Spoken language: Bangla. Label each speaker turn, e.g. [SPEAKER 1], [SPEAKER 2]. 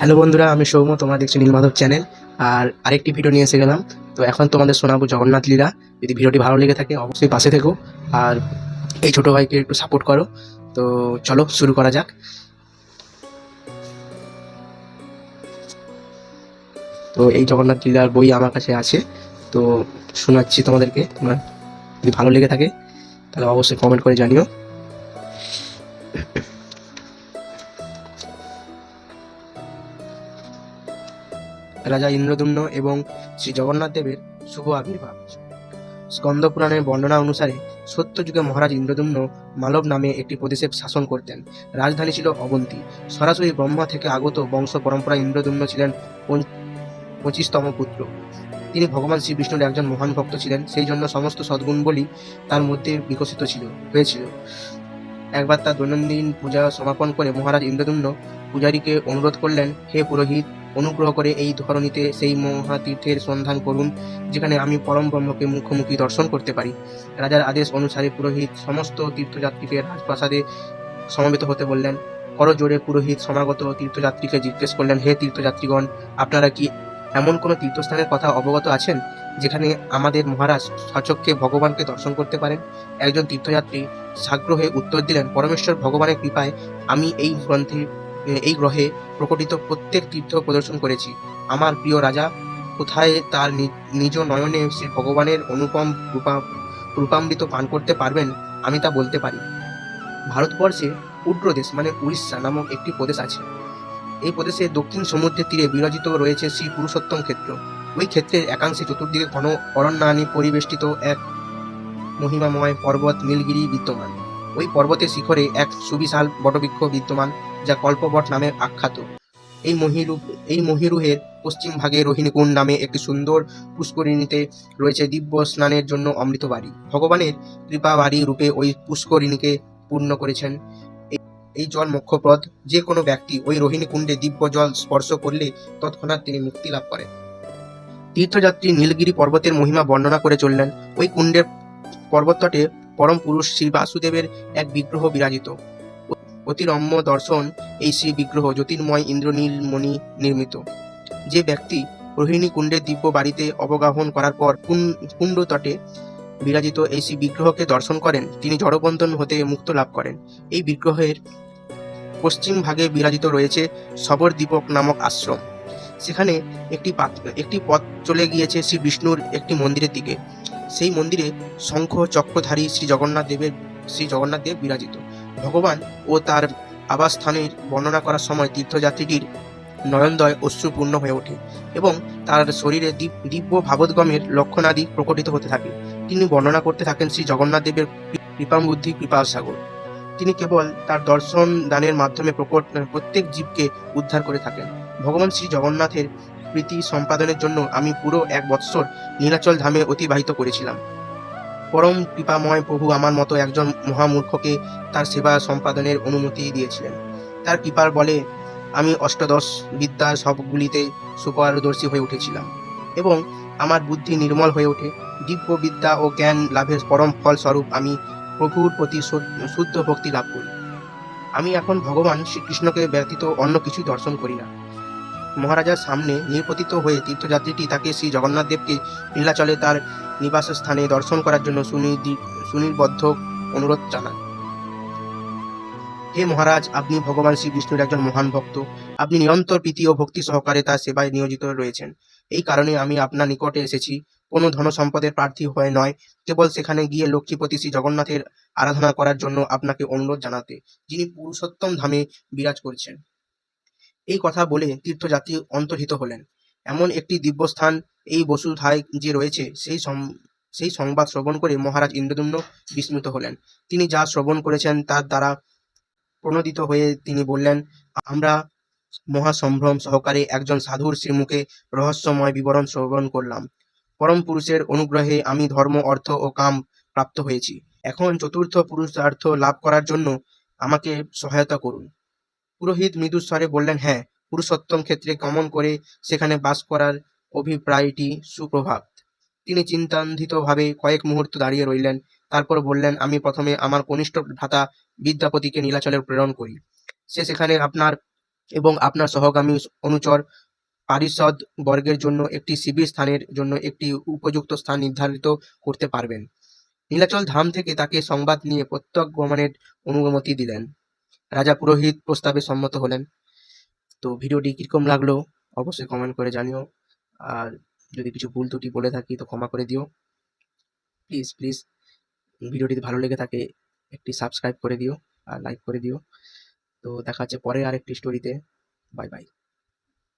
[SPEAKER 1] হ্যালো বন্ধুরা, আমি সৌম্য, তোমরা দেখছ নীলমাধব চ্যানেল। আর আরেকটি ভিডিও নিয়ে এসে গেলাম। তো এখন তোমাদের শোনাবো জগন্নাথ লীলা। যদি ভিডিওটি ভালো লেগে থাকে, অবশ্যই পাশে থেকো। আর এই ছোটো ভাইকে একটু সাপোর্ট করো। তো চলো, শুরু করা যাক। তো এই জগন্নাথ লীলার বই আমার কাছে আছে। তো শোনাচ্ছি তোমাদেরকে। তোমরা যদি ভালো লেগে থাকে, তাহলে অবশ্যই কমেন্ট করে জানিও। রাজা ইন্দ্রদুম্ন এবং শ্রী জগন্নাথ দেবের শুভ আবির্ভাব। স্কন্দ পুরাণের বর্ণনা অনুসারে সত্যযুগে মহারাজ ইন্দ্রদুম্ন মালব নামে একটি প্রদেশে শাসন করতেন। রাজধানী ছিল অবন্তী। সরাসরি ব্রহ্মা থেকে আগত বংশ পরম্পরা ইন্দ্রদুম্ন ছিলেন পঁচিশতম পুত্র। তিনি ভগবান শ্রী বিষ্ণুর একজন মহান ভক্ত ছিলেন, সেই জন্য সমস্ত সদ্গুণ বলি তার মধ্যে বিকশিত ছিল, হয়েছিল। একবার তার দৈনন্দিন পূজা সমাপন করে মহারাজ ইন্দ্রদুম্ন পূজারীকে অনুরোধ করলেন, হে পুরোহিত অনুগ্রহ করে এই ধরনীতে সেই মহাতীর্থের সন্ধান করুন, যেখানে আমি পরম ব্রহ্মকে মুখোমুখি দর্শন করতে পারি। রাজার আদেশ অনুসারে পুরোহিত সমস্ত তীর্থযাত্রীকে রাজপ্রাসাদে সমবেত হতে বললেন। করজোড়ে পুরোহিত সমাগত তীর্থযাত্রীকে জিজ্ঞেস করলেন, হে তীর্থযাত্রীগণ, আপনারা কি এমন কোনো তীর্থস্থানের কথা অবগত আছেন, যেখানে আমাদের মহারাজ সচক্ষে ভগবানকে দর্শন করতে পারেন? একজন তীর্থযাত্রী সাগ্রহে উত্তর দিলেন, পরমেশ্বর ভগবানের কৃপায় আমি এই গ্রন্থে এই গ্রহে প্রকটিত প্রত্যেক তীর্থ প্রদর্শন করেছি। আমার প্রিয় রাজা, কোথায় তার নিজ নয়নে শ্রী ভগবানের অনুপম রূপা, রূপামৃত পান করতে পারবেন আমি তা বলতে পারি। ভারতবর্ষে উড্রদেশ মানে উড়িষ্যা নামক একটি প্রদেশ আছে। এই প্রদেশে দক্ষিণ সমুদ্রের তীরে বিরাজিত রয়েছে শ্রী পুরুষোত্তম ক্ষেত্র। ওই ক্ষেত্রের একাংশে চতুর্দিকে ঘন অরণ্যানি পরিবেষ্টিত এক মহিমাময় পর্বত নীলগিরি বিদ্যমান। ওই পর্বতের শিখরে এক সুবিশাল বটবৃক্ষ বিদ্যমান, যা কল্পবট নামে আখ্যাত। এই মহিরু, এই মহিরুহের পশ্চিম ভাগে রোহিণীকুণ্ড নামে একটি সুন্দর পুষ্করিণীতে রয়েছে দিব্য স্নানের জন্য অমৃত বাড়ি। ভগবানের কৃপা বাড়ি রূপে ওই পুষ্করিণীকে পূর্ণ করেছেন। এই- জল মোক্ষপ্রদ, যে কোনো ব্যক্তি ওই রোহিণী কুণ্ডে দিব্য জল স্পর্শ করলে তৎক্ষণাৎ তিনি মুক্তি লাভ করেন। তীর্থযাত্রী নীলগিরি পর্বতের মহিমা বর্ণনা করে চললেন। ওই কুণ্ডের পর্বততটে পরম পুরুষ শ্রী বাসুদেবের এক বিগ্রহ বিরাজিত। অতি রম্য দর্শন এই শ্রী বিগ্রহ জ্যোতির্ময় ইন্দ্রনীল মণি নির্মিত। যে ব্যক্তি রোহিণী কুণ্ডের দিব্য বাড়িতে অবগাহন করার পর কুণ্ড তটে বিরাজিত এই শ্রী বিগ্রহকে দর্শন করেন, তিনি জড়বন্ধন হতে মুক্ত লাভ করেন। এই বিগ্রহের পশ্চিম ভাগে বিরাজিত রয়েছে সবর দীপক নামক আশ্রম। সেখানে একটি একটি পথ চলে গিয়েছে শ্রী বিষ্ণুর একটি মন্দিরের দিকে। সেই মন্দিরে শঙ্খ, চক্রধারী শ্রী জগন্নাথ দেবের শ্রী জগন্নাথ দেব বিরাজিত। ভগবান ও তার আবাসস্থানের বর্ণনা করার সময় তীর্থযাত্রীটির নয়নদয় অশ্রুপূর্ণ হয়ে ওঠে এবং তার শরীরে দিব- দিব্য ভাবোদ্গমের লক্ষণাদি প্রকটিত হতে থাকে। তিনি বর্ণনা করতে থাকেন শ্রী জগন্নাথ দেবের কৃপাম বুদ্ধি কৃপাল সাগর। তিনি কেবল তার দর্শন দানের মাধ্যমে প্রকট প্রত্যেক জীবকে উদ্ধার করে থাকেন। ভগবান শ্রী জগন্নাথের প্রীতি সম্পাদনের জন্য আমি পুরো এক বৎসর নীলাচল ধামে অতিবাহিত করেছিলাম। পরম কৃপাময় প্রভু আমার মতো একজন মহামূর্খকে তার সেবা সম্পাদনের অনুমতি দিয়েছিলেন। তার কৃপার বলে আমি অষ্টাদশ বিদ্যার সবগুলিতে সুপারদর্শী হয়ে উঠেছিলাম এবং আমার বুদ্ধি নির্মল হয়ে ওঠে। দিব্য বিদ্যা ও জ্ঞান লাভের পরম ফলস্বরূপ আমি প্রভুর প্রতি শুদ্ধ ভক্তি লাভ করি। আমি এখন ভগবান শ্রীকৃষ্ণকে ব্যতীত অন্য কিছুই দর্শন করি না। মহারাজার সামনে নির্পতিত হয়ে তীর্থযাত্রীটি তাকে শ্রী জগন্নাথ দেবকে নীলাচলে তার নিবাস স্থানে দর্শন করার জন্য সুনির্দি- সুনির্বদ্ধ অনুরোধ জানান হে মহারাজ, আপনি ভগবান শ্রী বিষ্ণুর একজন মহান ভক্ত। আপনি নিরন্তর প্রীতি ও ভক্তি সহকারে তার সেবায় নিয়োজিত রয়েছেন। এই কারণে আমি আপনার নিকটে এসেছি। কোনো ধন সম্পদের প্রার্থী হয়ে নয়। কেবল সেখানে গিয়ে লক্ষ্মীপতি শ্রী জগন্নাথের আরাধনা করার জন্য আপনাকে অনুরোধ জানাতে, যিনি পুরুষোত্তম ধামে বিরাজ করছেন। এই কথা বলে তীর্থযাত্রী অন্তর্হিত হলেন। এমন একটি দিব্যস্থান এই বসুধায় যে রয়েছে, সেই সেই সংবাদ শ্রবণ করে মহারাজ ইন্দ্রদুম্ন বিস্মিত হলেন। তিনি যা শ্রবণ করেছেন তার দ্বারা প্রণোদিত হয়ে তিনি বললেন, আমরা মহাসম্ভ্রম সহকারে একজন সাধুর শ্রীমুখে রহস্যময় বিবরণ শ্রবণ করলাম। পরম পুরুষের অনুগ্রহে আমি ধর্ম, অর্থ ও কাম প্রাপ্ত হয়েছি। এখন চতুর্থ পুরুষার্থ লাভ করার জন্য আমাকে সহায়তা করুন। পুরোহিত মৃদুস্বরে বললেন হ্যাঁ পুরুষোত্তম ক্ষেত্রে গমন করে সেখানে বাস করার অভিপ্রায়টি সুপ্রভাত। তিনি চিন্তান্বিতভাবে কয়েক মুহূর্ত দাঁড়িয়ে রইলেন, তারপর বললেন, আমি প্রথমে আমার কনিষ্ঠ ভ্রাতা বিদ্যাপতিকে নীলাচলে প্রেরণ করি। সে সেখানে আপনার এবং আপনার সহগামী অনুচর পারিষদ বর্গের জন্য একটি শিবির স্থানের জন্য একটি উপযুক্ত স্থান নির্ধারিত করতে পারবেন। নীলাচল ধাম থেকে তাকে সংবাদ নিয়ে প্রত্যাগমনের অনুমতি দিলেন। রাজা পুরোহিত প্রস্তাবে সম্মত হলেন। তো ভিডিওটি কীরকম লাগল অবশ্যই কমেন্ট করে জানিও। আর যদি কিছু ভুল ত্রুটি বলে থাকি তো ক্ষমা করে দিও। প্লিজ প্লিজ ভিডিওটি ভালো লেগে থাকে একটি সাবস্ক্রাইব করে দিও আর লাইক করে দিও। তো দেখা হচ্ছে পরে আরেকটি স্টোরিতে বাই বাই